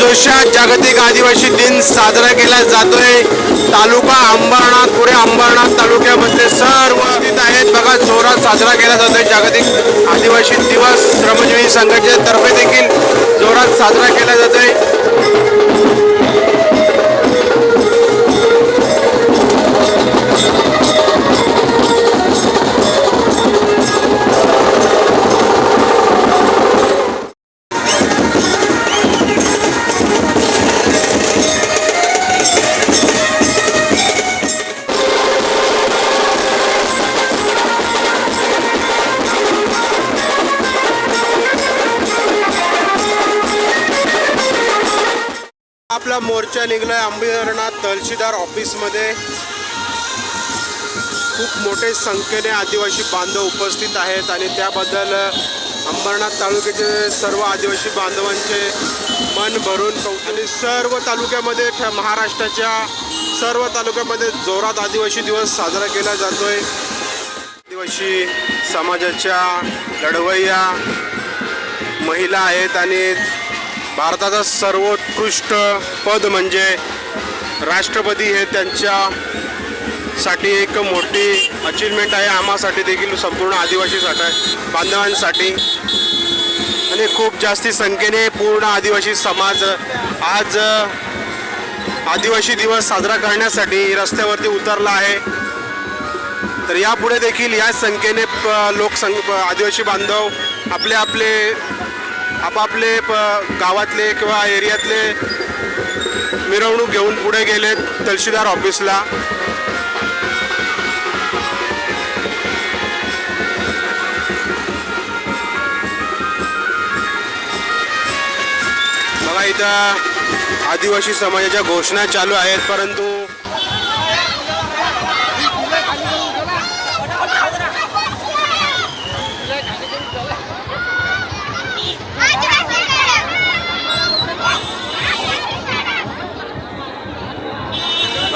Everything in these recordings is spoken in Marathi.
जोशात जागतिक आदिवासी दिन साजरा केला जातोय. तालुका अंबरनाथ पुढे अंबरनाथ तालुक्यामध्ये सर्व तिथं आहेत. बघा जोरात साजरा केला जातोय जागतिक आदिवासी दिवस. श्रमजीवी संघटनेतर्फे तर्फे देखील जोरात साजरा केला जातोय. आपला मोर्चा निघलाय अंबरनाथ तहसीलदार ऑफिसमध्ये. खूप मोठे संख्येने आदिवासी बांधव उपस्थित आहेत आणि त्याबद्दल अंबरनाथ तालुक्याचे सर्व आदिवासी बांधवांचे मन भरून कौतुक. आणि सर्व तालुक्यामध्ये ठ- महाराष्ट्राच्या सर्व तालुक्यामध्ये जोरात आदिवासी दिवस साजरा केला जातोय. आदिवासी समाजाच्या लढवय्या महिला आहेत आणि भारताचा सर्वोत्कृष्ट पद म्हणजे राष्ट्रपती हे त्यांच्या साठी एक मोठी अचिव्हमेंट आहे. आम्हासाठी देखील संपूर्ण आदिवासीसाठी बांधवांसाठी. आणि खूप जास्ती संख्येने पूर्ण आदिवासी समाज आज आदिवासी दिवस साजरा करण्यासाठी रस्त्यावरती उतरला आहे. तर यापुढे देखील या संख्येने प- लोकसंग आदिवासी बांधव आपले आपले आपापले प गावातले किंवा एरियातले मिरवणूक घेऊन पुढे गेलेत तहसीलदार ऑफिसला. बघा इथं आदिवासी समाजाच्या घोषणा चालू आहेत परंतु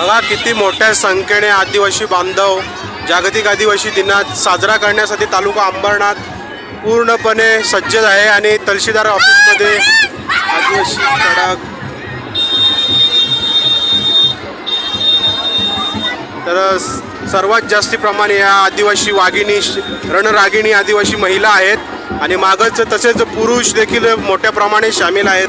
बघा किती मोठ्या संख्येने आदिवासी बांधव जागतिक आदिवासी दिनात साजरा करण्यासाठी तालुका अंबरनाथ पूर्णपणे सज्ज आहे आणि तहसीलदार ऑफिसमध्ये आदिवासी कडक तर सर्वात जास्ती प्रमाणे या आदिवासी वाघिणी श- रणरागिणी आदिवासी महिला आहेत आणि मागच तसेच पुरुष देखील मोठ्या प्रमाणे सामील आहेत.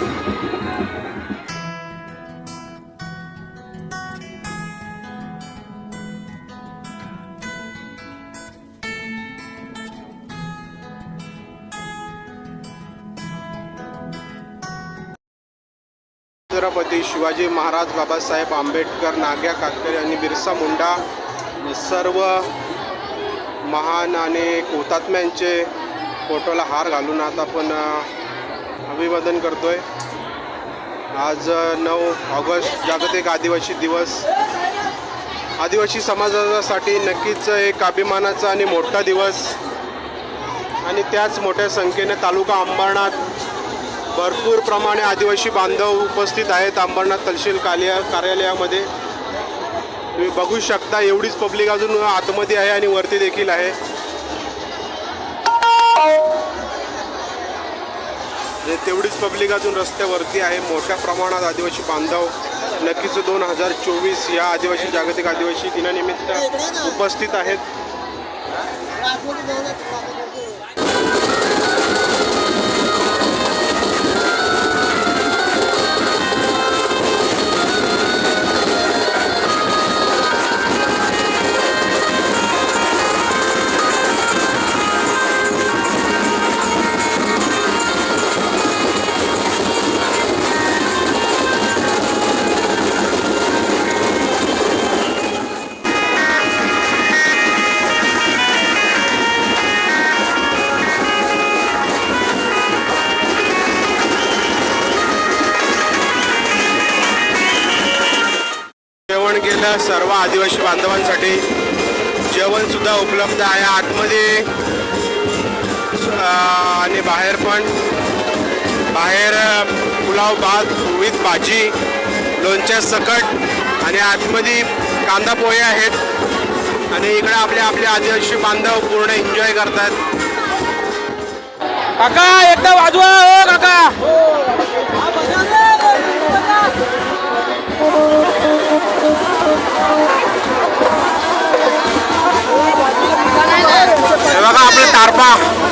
छत्रपती शिवाजी महाराज बाबासाहेब आंबेडकर नाग्या कातकरी आणि बिरसा मुंडा सर्व महान आणि हुतात्म्यांचे फोटोला हार घालून आता आपण अभिवादन अभिवादन करतोय. आज नऊ ऑगस्ट जागतिक आदिवासी दिवस. आदिवासी समाजासाठी नक्कीच एक अभिमानाचा आणि मोठा दिवस. आणि त्याच मोठ्या संख्येने तालुका अंबरनाथ भरपूर प्रमाणे आदिवासी बांधव उपस्थित आहेत. अंबरनाथ तहसील कार्या कार्यालयामध्ये. तुम्ही बघू शकता एवढीच पब्लिक अजून आतमध्ये आहे आणि वरती देखील आहे. म्हणजे तेवढीच पब्लिक अजून रस्त्यावरती आहे. मोठ्या प्रमाणात आदिवासी बांधव. नक्कीच दोन हजार चोवीस या आदिवासी जागतिक आदिवासी दिनानिमित्त उपस्थित आहेत. जेवण केलं सर्व आदिवासी बांधवांसाठी जेवण सुद्धा उपलब्ध आहे. आतमध्ये आणि बाहेर पण. बाहेर पुलाव भात विथ भाजी लोणच्या सकट आणि आतमध्ये कांदा पोहे आहेत. आणि इकडे आपले आपले आदिवासी बांधव पूर्ण एन्जॉय करतात. काका एकदा वाजवा हो काका. तारपा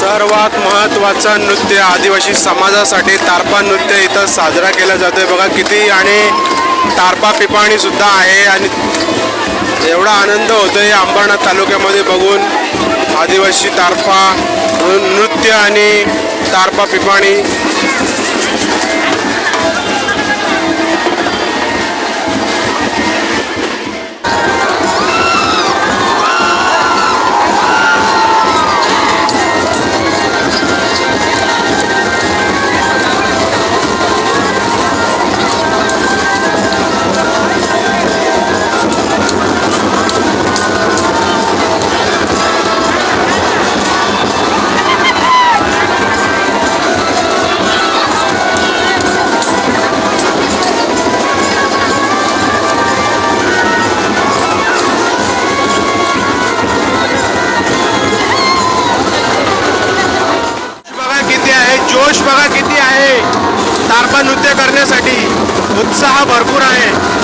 सर्वात महत्त्वाचं नृत्य आदिवासी समाजासाठी तारपा नृत्य इथं साजरा केला जातोय. बघा किती आणि तारपा पिपाणी सुद्धा आहे आणि एवढा आनंद होतोय अंबरनाथ तालुक्यामध्ये बघून. आदिवासी तारपा नृत्य आणि तारपा पिपाणी. तारपा नृत्य करण्यासाठी उत्साह भरपूर आहे.